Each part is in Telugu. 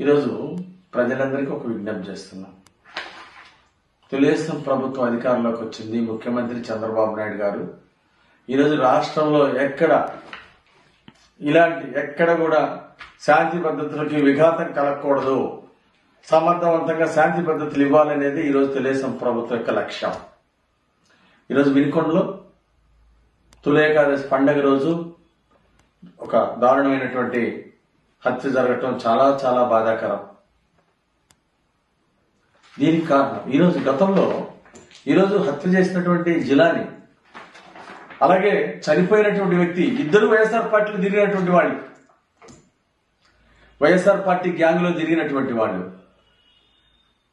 ఈరోజు ప్రజలందరికీ ఒక విజ్ఞప్తి చేస్తున్నాం. తెలుగుదేశం ప్రభుత్వం అధికారంలోకి వచ్చింది ముఖ్యమంత్రి చంద్రబాబు నాయుడు గారు. ఈరోజు రాష్ట్రంలో ఎక్కడ ఇలాంటి ఎక్కడ కూడా శాంతి పద్ధతులకి విఘాతం కలగకూడదు సమర్థవంతంగా శాంతి పద్ధతులు ఇవ్వాలనేది ఈరోజు తెలుగుదేశం ప్రభుత్వం యొక్క లక్ష్యం. ఈరోజు వినుకొండలో తులేకాదశి పండగ రోజు ఒక దారుణమైనటువంటి హత్య జరగటం చాలా చాలా బాధాకరం. దీనికి కారణం ఈరోజు గతంలో ఈరోజు హత్య చేసినటువంటి జిలాని అలాగే చనిపోయినటువంటి వ్యక్తి ఇద్దరు వైఎస్ఆర్ పార్టీలో తిరిగినటువంటి వాళ్ళు వైఎస్ఆర్ పార్టీ గ్యాంగ్లో తిరిగినటువంటి వాళ్ళు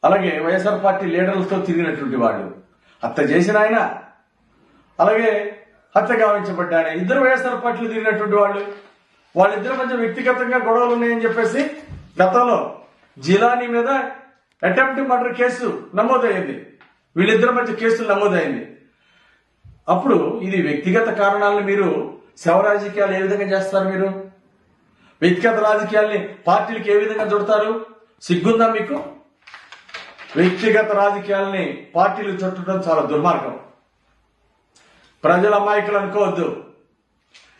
అలాగే వైఎస్ఆర్ పార్టీ లీడర్లతో తిరిగినటువంటి వాళ్ళు హత్య చేసిన ఆయన అలాగే హత్య గావించబడ్డ ఇద్దరు వైఎస్ఆర్ పార్టీలు తిరిగినటువంటి వాళ్ళు వాళ్ళిద్దరి మధ్య వ్యక్తిగతంగా గొడవలు ఉన్నాయని చెప్పేసి గతంలో జిలానీ మీద అటెంప్ట్ మర్డర్ కేసు నమోదైంది. వీళ్ళిద్దరి మధ్య కేసులు నమోదైంది. అప్పుడు ఇది వ్యక్తిగత కారణాలను మీరు శవ రాజకీయాలు ఏ విధంగా చేస్తారు మీరు? వ్యక్తిగత రాజకీయాల్ని పార్టీలకు ఏ విధంగా చుడతారు సిగ్గుందా మీకు? వ్యక్తిగత రాజకీయాల్ని పార్టీలు చుట్టడం చాలా దుర్మార్గం. ప్రజల అమాయకులు అనుకోవద్దు.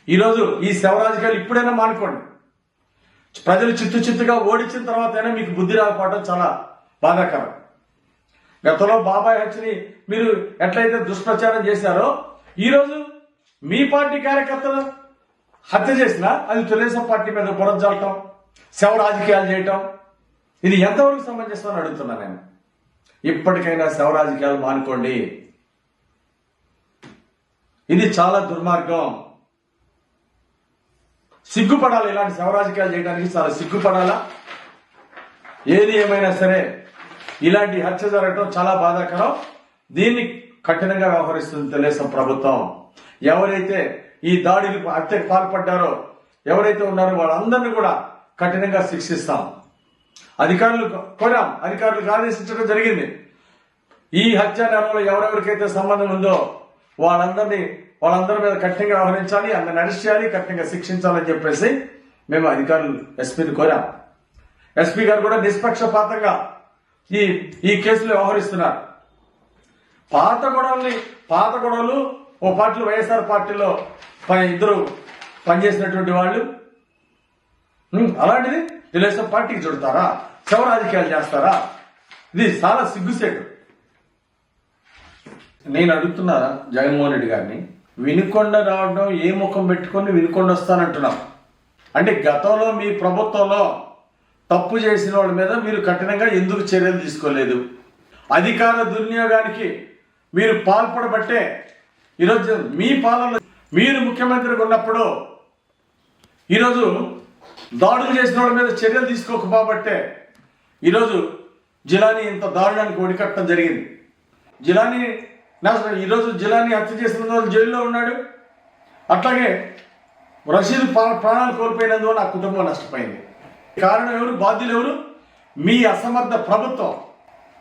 ఈరోజు ఈ శవ రాజకీయాలు ఇప్పుడైనా మానుకోండి. ప్రజలు చిత్తు చిత్తుగా ఓడించిన తర్వాతైనా మీకు బుద్ధి రాకపోవడం చాలా బాధాకరం. గతంలో బాబాయ్ హత్యని మీరు ఎట్లయితే దుష్ప్రచారం చేశారో ఈరోజు మీ పార్టీ కార్యకర్తలు హత్య చేసినా అది తెలుగుదేశం పార్టీ మీద బురజాలటం శవ రాజకీయాలు చేయటం. ఇది ఎంతవరకు సమంజసం అని అడుగుతున్నా నేను. ఇప్పటికైనా శవ రాజకీయాలు మానుకోండి. ఇది చాలా దుర్మార్గం. సిగ్గుపడాలి ఇలాంటి శవరాజకీయాలు చేయడానికి చాలా సిగ్గుపడాలా? ఏది ఏమైనా సరే ఇలాంటి హత్య జరగటం చాలా బాధాకరం. దీన్ని కఠినంగా వ్యవహరిస్తుంది తెలుగుదేశం ప్రభుత్వం. ఎవరైతే ఈ దాడికి హత్యకు పాల్పడ్డారో ఎవరైతే ఉన్నారో వాళ్ళందరినీ కూడా కఠినంగా శిక్షిస్తాం. అధికారులు కోరాం అధికారులకు ఆదేశించడం జరిగింది. ఈ హత్య నేరంలో ఎవరెవరికైతే సంబంధం ఉందో వాళ్ళందరినీ వాళ్ళందరి మీద కఠినంగా వ్యవహరించాలి అందరిని అరెస్ట్ చేయాలి కఠినంగా శిక్షించాలని చెప్పేసి మేము అధికారులు ఎస్పీని కోరాం. ఎస్పీ గారు కూడా నిష్పక్షపాతంగా ఈ ఈ కేసులో వ్యవహరిస్తున్నారు. పాత గొడవల్ని పాత గొడవలు ఓ పార్టీలు వైఎస్ఆర్ పార్టీలో ఇద్దరు పనిచేసినటువంటి వాళ్ళు. అలాంటిది తెలుగుదేశం పార్టీకి చుడతారా శవ రాజకీయాలు చేస్తారా? ఇది చాలా సిగ్గుసేటు నేను అడుగుతున్న జగన్మోహన్ రెడ్డి గారిని వినుకొండ రావడం ఏ ముఖం పెట్టుకొని వినుకొండ వస్తానంటున్నాం. అంటే గతంలో మీ ప్రభుత్వంలో తప్పు చేసిన వాళ్ళ మీద మీరు కఠినంగా ఎందుకు చర్యలు తీసుకోలేదు? అధికార దుర్వినియోగానికి మీరు పాల్పడబట్టే ఈరోజు మీ పాలన మీరు ముఖ్యమంత్రిగా ఉన్నప్పుడు ఈరోజు దాడులు చేసిన వాళ్ళ మీద చర్యలు తీసుకోకపోబట్టే ఈరోజు జిలాని ఇంత దారుణానికి ఒడికట్టడం జరిగింది. జిలాని నా- ఈరోజు జిలాని హత్య చేసిన రోజు జైల్లో ఉన్నాడు. అట్లాగే రషీద్ ప్రాణాలు కోల్పోయినందువల్ల నా కుటుంబం నష్టపోయింది. కారణం ఎవరు? బాధ్యులు ఎవరు? మీ అసమర్థ ప్రభుత్వం.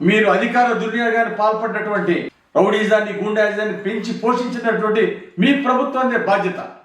మీరు అధికార దుర్వినియోగాన్ని పాల్పడినటువంటి రౌడీజాన్ని గుండాయిజాన్ని పెంచి పోషించినటువంటి మీ ప్రభుత్వాన్ని బాధ్యత.